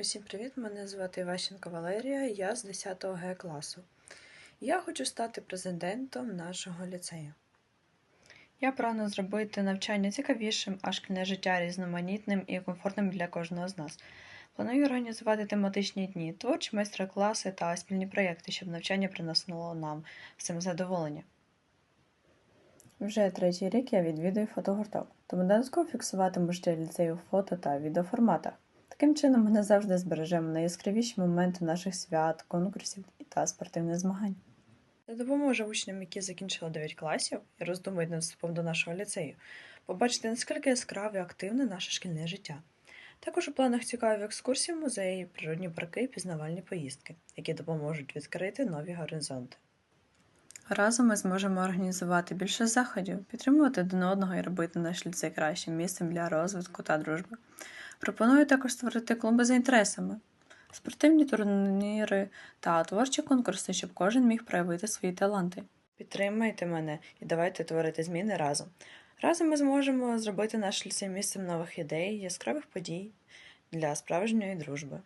Усім привіт! Мене звати Іващенко Валерія, я з 10 Г класу. Я хочу стати президентом нашого ліцею. Я прагну зробити навчання цікавішим, а шкільне життя різноманітним і комфортним для кожного з нас. Планую організувати тематичні дні, творчі майстер-класи та спільні проєкти, щоб навчання приносило нам всім задоволення. Вже третій рік я відвідую фотогурток, тому додатково фіксуватиму життя ліцею в фото та відеоформатах. Таким чином, ми назавжди збережемо найяскравіші моменти наших свят, конкурсів та спортивних змагань. Це допоможе учням, які закінчили 9 класів і роздумують над вступом до нашого ліцею, побачити, наскільки яскраве і активне наше шкільне життя. Також у планах цікаві екскурсії в музеї, природні парки і пізнавальні поїздки, які допоможуть відкрити нові горизонти. Разом ми зможемо організувати більше заходів, підтримувати один одного і робити наш ліцей кращим місцем для розвитку та дружби. Пропоную також створити клуби за інтересами, спортивні турніри та творчі конкурси, щоб кожен міг проявити свої таланти. Підтримайте мене і давайте творити зміни разом. Разом ми зможемо зробити наш ліцей місцем нових ідей, яскравих подій для справжньої дружби.